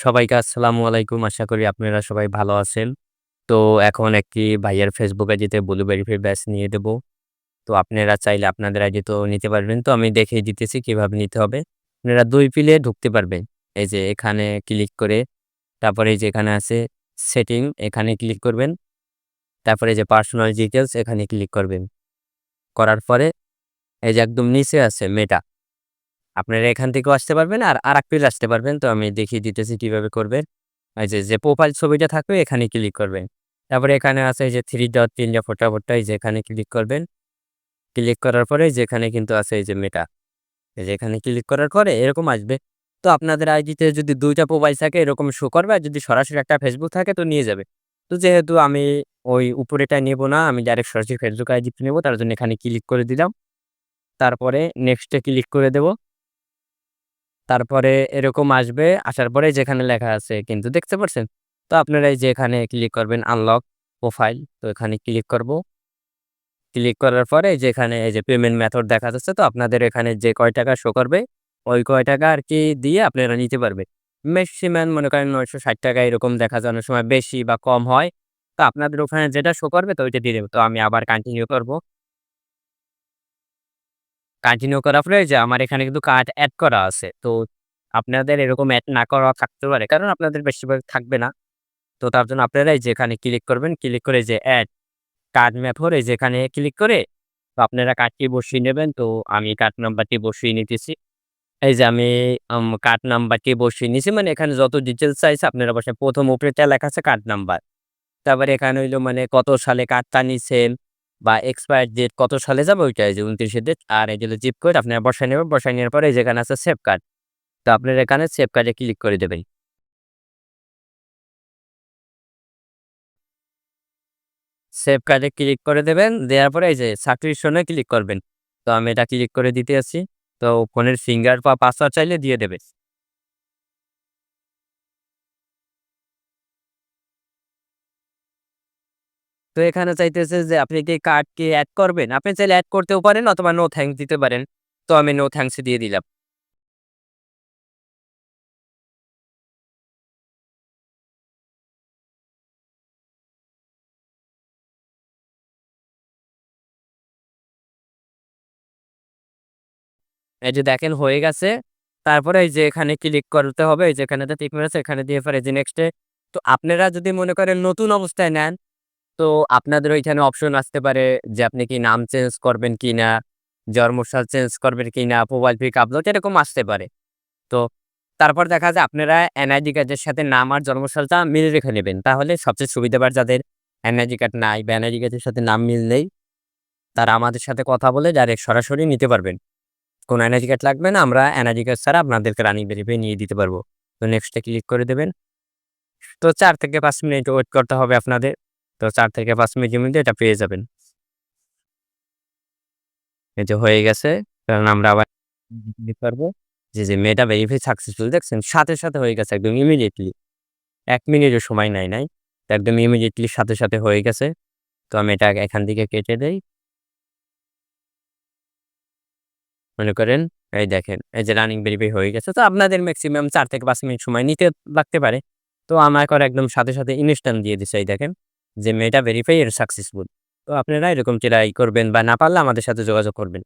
সবাইকে আসসালামু আলাইকুম। আশা করি আপনারা সবাই ভালো আছেন। তো এখন একটি ভাইয়ার ফেসবুকে যেতে ব্লু ভেরিফাই ব্যাচ নিয়ে দেব। তো আপনারা চাইলে আপনাদের আইডিতেও নিতে পারবেন। তো আমি দেখিয়ে দিতেছি কীভাবে নিতে হবে। আপনারা দুই পিলে ঢুকতে পারবেন। এই যে এখানে ক্লিক করে তারপরে যে এখানে আছে সেটিং এখানে ক্লিক করবেন। তারপরে যে পার্সোনাল ডিটেইলস এখানে ক্লিক করবেন। করার পরে এই যে একদম নিচে আছে মেটা। আপনারা এখান থেকেও আসতে পারবেন আর আরেক পেজ আসতে পারবেন। তো আমি দেখিয়ে দিতেছি কীভাবে করবেন। এই যে, যে প্রোফাইল ছবিটা থাকবে এখানে ক্লিক করবেন। তারপরে এখানে আছে এই যে থ্রি ডট ৩ টা ফোঁটা-ফোঁটা এই যে এখানে ক্লিক করবেন। ক্লিক করার পরে যেখানে কিন্তু আছে এই যে মেটা। এই যে এখানে ক্লিক করার পরে এরকম আসবে। তো আপনাদের আইডিতে যদি ২ টা প্রোফাইল থাকে এরকম শো করবে আর যদি সরাসরি একটা ফেসবুক থাকে তো নিয়ে যাবে। তো যেহেতু আমি ওই উপরেরটা নেব না, আমি ডাইরেক্ট সরাসরি ফেসবুক আইডিতে নেব তার জন্য এখানে ক্লিক করে দিলাম। তারপরে নেক্সটে ক্লিক করে দেব। তারপরে এরকম আসবে। আসার পরে যেখানে লেখা আছে কিন্তু দেখতে পাচ্ছেন তো আপনারা এই যে এখানে ক্লিক করবেন আনলক প্রোফাইল। তো এখানে ক্লিক করব। ক্লিক করার পরে যেখানে এই যে পেমেন্ট মেথড দেখা যাচ্ছে। তো আপনাদের এখানে যে কয় টাকা শো করবে, ওই কয় টাকা আর কি দিয়ে আপনারা নিতে পারবেন। ম্যাক্সিমাম মনে করেন ৳৯৬০ এরকম দেখা অনেক সময় বেশি বা কম হয়। তো আপনাদের ওখানে যেটা শো করবে, তো ওইটা দিয়ে দেব। তো আমি আবার কন্টিনিউ করব। কন্টিনিউ করার পরে যে আমার এখানে কিন্তু কার্ড অ্যাড করা আছে। তো আপনাদের এরকম অ্যাড না করা থাকতে পারে। কারণ আপনাদের বেশিরভাগ থাকবে না। তো তার জন্য আপনারা এই যে এখানে ক্লিক করবেন। ক্লিক করে যে অ্যাড কার্ড মেথড এই যে এখানে ক্লিক করে তো আপনারা কার্ডটি বসিয়ে নেবেন। তো আমি কার্ড নাম্বারটি বসিয়ে নিতেছি। এই যে আমি কার্ড নাম্বারটি বসিয়ে নিছি। মানে এখানে যত ডিটেলস চাইছে আপনারা বসে ১ম উপরেরটা লেখা আছে কার্ড নাম্বার। তারপরে এখানে হইল মানে কত সালে কার্ডটা নিছেন বা এক্সপায়ার ডেট কত সালে যাবে ওইটা এই যে ২৯ এর ডেট আর এই যে জিপ কোড আপনারা বসায় নেবেন। বসায় নেওয়ার পরে এই যে এখানে আছে সেভ কার্ড। তো আপনারা এখানে সেভ কার্ডে ক্লিক করে দেবেন। সেভ কার্ডে ক্লিক করে দেবেন। দেওয়ার পরে এই যে সাবস্ক্রিপশন ক্লিক করবেন। তো আমি এটা ক্লিক করে দিতে আছি। তো ফোনের ফিঙ্গার বা পাসওয়ার্ড চাইলে দিয়ে দেবে। তো এখানে চাইতেছে যে আপনি কি কার্ড কি এড করবেন? আপনি চাইলে এড করতেও পারেন অথবা নো থ্যাংক দিতে পারেন। তো আমি নো থ্যাংকস দিয়ে দিলাম। এই যে দেখেন হয়ে গেছে। তারপরে এই যে এখানে ক্লিক করতে হবে। এই যে এখানেতে টিক মার আছে এখানে দিয়ে পরে যে নেক্সট তো আপনারা যদি মনে করেন নতুন অবস্থায় নেন, তো আপনাদের ওইখানে অপশন আসতে পারে যে আপনি কি নাম চেঞ্জ করবেন কি না জন্মসাল চেঞ্জ করবেন কিনা, প্রোফাইল পিক আপলোড এরকম আসতে পারে। তো তারপর দেখা যায় আপনারা এনআইডি কার্ডের সাথে নাম আর জন্মসালটা মিল রেখে নেবেন। তাহলে সবচেয়ে সুবিধাবার যাদের এনআইডি কার্ড নাই বা এনআইডি কার্ডের সাথে নাম মিল নেই, তারা আমাদের সাথে কথা বলে ডাইরেক্ট সরাসরি নিতে পারবেন। কোনো এনআইডি কার্ড লাগবে না। আমরা এনআইডি কার্ড ছাড়া আপনাদেরকে রানিং ভেরিফাই নিয়ে দিতে পারব। তো নেক্সট ক্লিক করে দেবেন। তো চার থেকে পাঁচ মিনিট ওয়েট করতে হবে আপনাদের। তো চার থেকে পাঁচ মিনিটের মধ্যে এটা পেয়ে যাবেন। এই যে হয়ে গেছে। কারণ আমরা আবার পারব। যে, যে মেটা ভেরিফাই সাকসেসফুল দেখছেন? সাথে, সাথে হয়ে গেছে একদম ইমিডিয়েটলি। ১ মিনিটও সময় নেয় নাই। তো একদম ইমিডিয়েটলি সাথে, সাথে হয়ে গেছে। তো আমি এটা এখান থেকে কেটে দেই। মনে করেন এই দেখেন এই যে রানিং ভেরিফাই হয়ে গেছে। তো আপনাদের ম্যাক্সিমাম চার থেকে পাঁচ মিনিট সময় নিতে লাগতে পারে। তো আমার একদম সাথে, সাথে ইনস্ট্যান্ট দিয়ে দিছে এই দেখেন। যে মেয়েটা ভেরিফাই এর সাকসেসফুল। তো আপনারা এরকম ট্রাই করবেন বা না পারলে আমাদের সাথে যোগাযোগ করবেন।